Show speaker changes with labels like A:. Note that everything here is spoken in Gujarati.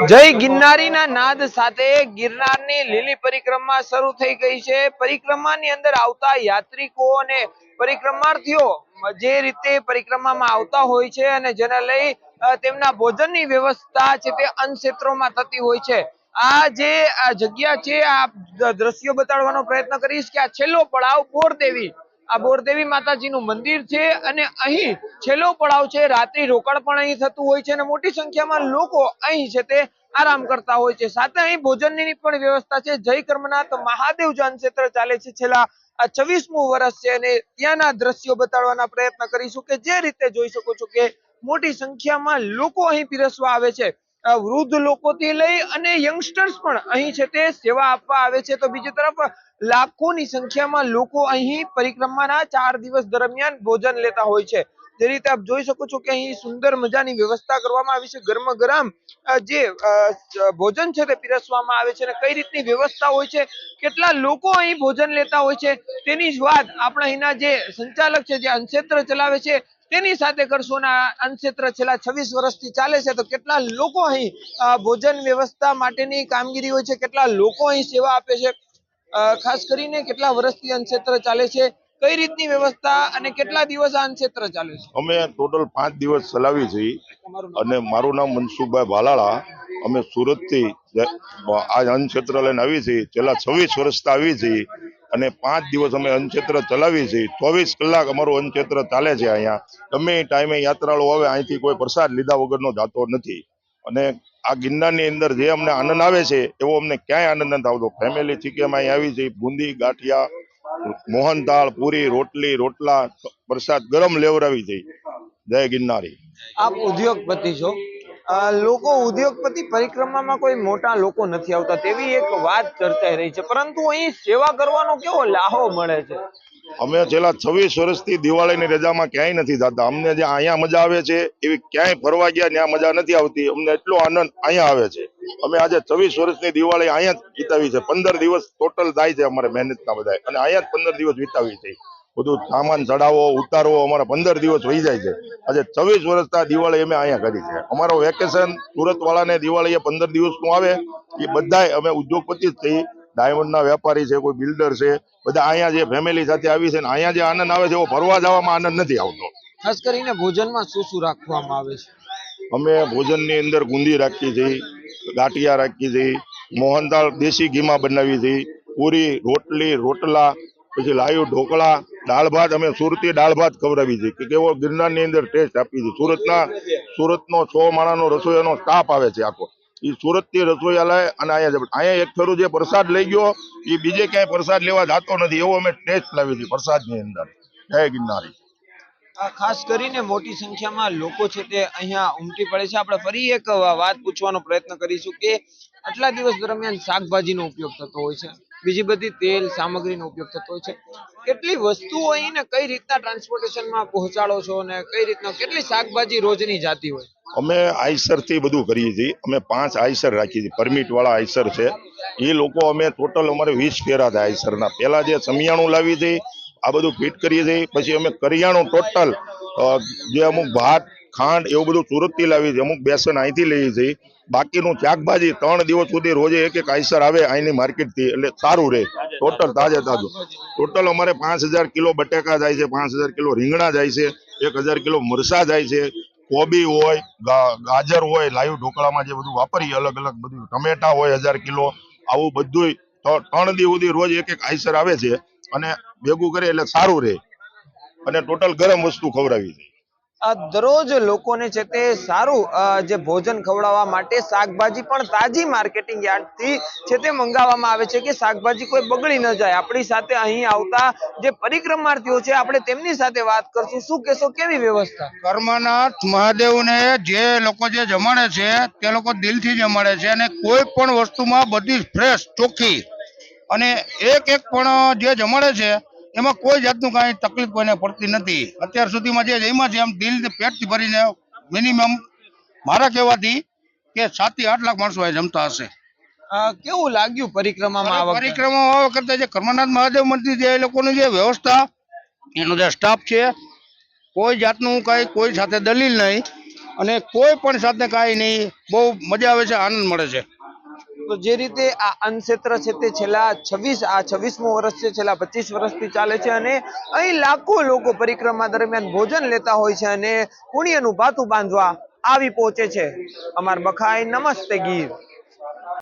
A: જય ગિરનારીના નાદ સાથે ગિરનારની લીલી પરિક્રમા શરૂ થઈ ગઈ છે. પરિક્રમાની અંદર આવતા યાત્રિકો અને પરિક્રમાર્થીઓ જે રીતે પરિક્રમામાં આવતા હોય છે અને જેને લઈ તેમના ભોજનની વ્યવસ્થા છે તે અન્ય ક્ષેત્રોમાં થતી હોય છે. આ જે આ જગ્યા છે આ દ્રશ્યો બતાડવાનો પ્રયત્ન કરીશ કે આ છેલ્લો પડાવ બોરદેવી આ બોરદેવી માતાજીનું મંદિર છે અને અહીં છેલ્લો પડાવ છે. રાત્રિ રોકાણ પણ અહીં થતું હોય છે અને મોટી સંખ્યામાં લોકો અહીં છે તે આરામ કરતા હોય છે. સાથે અહીં ભોજનની પણ વ્યવસ્થા છે. જય કર્મનાથ મહાદેવ જાન ક્ષેત્ર ચાલે છે. છેલ્લા આ છવ્વીસમું વર્ષ છે અને ત્યાંના દ્રશ્યો બતાડવાના પ્રયત્ન કરીશું કે જે રીતે જોઈ શકો છો કે મોટી સંખ્યામાં લોકો અહીં પીરસવા આવે છે. વૃદ્ધ લોકોથી લઈ અને યંગસ્ટર્સ પણ અહીં છે તે સેવા આપવા આવે છે. તો બીજી તરફ લાખોની સંખ્યામાં લોકો અહીં પરિક્રમાના ચાર દિવસ દરમિયાન ભોજન લેતા હોય છે. જે રીતે આપ જોઈ શકો છો કે અહીં સુંદર મજાની વ્યવસ્થા કરવામાં આવી છે. ગરમ ગરમ જે ભોજન છે તે પીરસવામાં આવે છે અને કઈ રીતની વ્યવસ્થા હોય છે, કેટલા લોકો અહીં ભોજન લેતા હોય છે, તેની જ વાત આપણા અહીંના જે સંચાલક છે, જે અંશેત્ર ચલાવે છે તેની સાથે કરશોના અને અન્નક્ષેત્ર છેલ્લા છવ્વીસ વર્ષથી ચાલે છે. તો કેટલા લોકો અહીં ભોજન વ્યવસ્થા માટેની કામગીરી હોય છે? કેટલા લોકો અહીં સેવા આપે છે? ખાસ કરીને કેટલા વર્ષથી અન્નક્ષેત્ર ચાલે છે? કઈ રીતની વ્યવસ્થા અને કેટલા દિવસ આ અન્નક્ષેત્ર ચાલે છે?
B: અમે ટોટલ પાંચ દિવસ ચલાવી છીએ અને મારું નામ મનસુખભાઈ ભાલાળા અમે સુરતથી આ અન્નક્ષેત્ર લઈને આવી છીએ છેલ્લા છવ્વીસ વર્ષથી આવી છીએ અને પાંચ દિવસ અમે અન્નક્ષેત્ર ચલાવી છીએ. ચોવીસ કલાક અમારું અન્નક્ષેત્ર ચાલે છે અહીંયા. ગમે ટાઈમે યાત્રાળુ આવે, અહીંથી કોઈ પ્રસાદ લીધા વગરનો જાતો નથી. અને આ ગિરનારની અંદર જે અમને આનંદ આવે છે, એવો અમને ક્યાંય આનંદ નથી આવતો. ફેમિલી થી કે અમે અહીં આવી છીએ, બુંદી, ગાંઠિયા, મોહનથાળ, પૂરી, રોટલી, રોટલા, પ્રસાદ ગરમ લેવડાવી છે. જય ગિરનારી.
A: આપ ઉદ્યોગપતિ છો? લોકો ઉદ્યોગપતિ પરિક્રમામાં કોઈ મોટા લોકો નથી આવતા તેવી એક વાત ચર્ચાઈ રહી છે. પરંતુ અહીં સેવા કરવાનો કેવો લાહો મળે છે?
B: અમે છેલ્લા છવ્વીસ વર્ષથી દિવાળીની રજામાં ક્યાંય નથી જતા. અમને જે અહીંયા મજા આવે છે, એવી ક્યાંય ફરવા ગયા ત્યાં મજા નથી આવતી. અમને એટલો આનંદ અહીંયા આવે છે. અમે આજે છવ્વીસ વર્ષની દિવાળી અહીંયા જ વિતાવી છે. પંદર દિવસ ટોટલ થાય છે અમારે મહેનતના બધા અને અહીંયા જ પંદર દિવસ વિતાવી છે. બધું સામાન ચડાવો ઉતારવો અમારા પંદર દિવસ વહી જાય છે. આજે છવ્વીસ વર્ષના દિવાળી અમે અહીંયા કરી છે. અમારો વેકેશન સુરત વાળાને દિવાળી પંદર દિવસનું આવે. એ બધાય અમે ઉદ્યોગપતિ જ થઈ ડાયમંડના વેપારી છે કોઈ બિલ્ડર છે. બધા અહીંયા જે ફેમિલી સાથે આવી છે ને અહીંયા જે આનંદ આવે છે એવો ફરવા જવામાં આનંદ નથી આવતો.
A: ખાસ કરીને ભોજનમાં શું શું રાખવામાં આવે છે?
B: અમે ભોજનની અંદર ગુંદી રાખીએ છીએ ગાંઠિયા રાખીએ છીએ મોહનદાળ દેશી ઘીમાં બનાવી છીએ પૂરી રોટલી રોટલા પછી લાયું ઢોકળા, દાળ ભાત, અમે સુરતી દાળ ભાત ખવડાવી છે. કે કેવો ગિરનારની અંદર ટેસ્ટ આપી છે. સુરતના, સુરતનો સો માણાનો રસોઈયાનો સ્ટાફ આવે છે આખો. એ સુરતથી રસોઈયા લાય અને અહીંયા અહીંયા એક ફેરું જે પ્રસાદ લઈ ગયો એ બીજે ક્યાંય પ્રસાદ લેવા જતો નથી. એવો અમે ટેસ્ટ લાવી છીએ પ્રસાદની અંદર. જય ગિરનારી.
A: ખાસ કરીને મોટી સંખ્યામાં લોકો છે તે અહીંયા ઉમટી પડે છે. આપણે ફરી એક વાત પૂછવાનો પ્રયત્ન કરીશું કે આટલા દિવસ દરમિયાન શાકભાજીનો ઉપયોગ થતો હોય છે, બીજી બધી તેલ સામગ્રીનો ઉપયોગ થતો હોય છે. કેટલી વસ્તુઓ અહીંને કઈ રીતના ટ્રાન્સપોર્ટેશનમાં પહોંચાડો છો અને કઈ રીતના, કેટલી શાકભાજી રોજની જાતી હોય?
B: અમે આઈસરથી બધું કરીએ છીએ. અમે પાંચ આઈસર રાખીએ છીએ. પરમિટ વાળા આઈસર છે. એ લોકો અમે ટોટલ અમારે વીસ ફેરા થાય આઈસરના. પહેલાં જે સમિયાણું લાવી છીએ આ બધું ફિટ કરીએ છીએ. પછી અમે કરિયાણું ટોટલ જે અમુક ભાત, ખાંડ એવું બધું સુરતથી લાવીએ છીએ. અમુક બેસન અહીંથી લઈએ છીએ. બાકીનું શાકભાજી ત્રણ દિવસ સુધી રોજે એક એક આઈસર આવે અહીંની માર્કેટથી, એટલે સારું રહે. ટોટલ તાજે તાજું. ટોટલ અમારે પાંચ કિલો બટેકા જાય છે, પાંચ હજાર કિલો રીંગણા જાય છે, એક હજાર કિલો મરસા જાય છે. કોબી હોય ગાજર હોય, લાઈવ ઢોકળામાં જે બધું વાપરીએ, અલગ અલગ બધું. ટમેટા હોય હજાર કિલો. આવું બધું ત્રણ દિવસ સુધી રોજ એક એક આઈસર આવે છે. અને ભેગું કરે એટલે સારું રહે. અને ટોટલ ગરમ વસ્તુ ખવડાવી છે.
A: આ દરરોજ લોકોને છે તે સારું જે ભોજન ખવડાવવા માટે શાકભાજી પણ તાજી માર્કેટિંગ યાર્ડથી છે તે મંગાવવામાં આવે છે કે શાકભાજી કોઈ બગડી ન જાય. આપણી સાથે અહીં આવતા જે પરિક્રમાર્થીઓ છે આપણે તેમની સાથે વાત કરશું. શું કહેશો કેવી વ્યવસ્થા?
C: કર્મનાથ મહાદેવને જે લોકો જે જમાડે છે તે લોકો દિલથી જમાડે છે અને કોઈ પણ વસ્તુમાં બધી ફ્રેશ ચોખ્ખી અને એક એક પણ જે જમાડે છે એમાં કોઈ જાતનું કાંઈ તકલીફ કોઈને પડતી નથી. અત્યાર સુધીમાં જે જમ્યા છે એમ દિલ પેટથી ભરીને મિનિમમ મારા કહેવાથી કે સાતથી આઠ લાખ માણસો જમતા હશે.
A: કેવું લાગ્યું પરિક્રમામાં આ વખતે?
C: પરિક્રમા વખતે જે કર્મનાથ મહાદેવ મંદિર જે એ લોકોની જે વ્યવસ્થા એનો જે સ્ટાફ છે કોઈ જાતનું કાંઈ કોઈ સાથે દલીલ નહીં અને કોઈ પણ સાથે કાંઈ નહીં બહુ મજા આવે છે આનંદ મળે છે.
A: તો જે રીતે આ અન્નક્ષેત્ર છે તે છેલ્લા છવ્વીસ, આ છવ્વીસમું વર્ષ છે, છેલ્લા પચીસ વર્ષથી ચાલે છે અને અહીં લાખો લોકો પરિક્રમા દરમિયાન ભોજન લેતા હોય છે અને પુણ્યનું ભાતું બાંધવા આવી પહોંચે છે. અમાર બખાઈ નમસ્તે ગીર.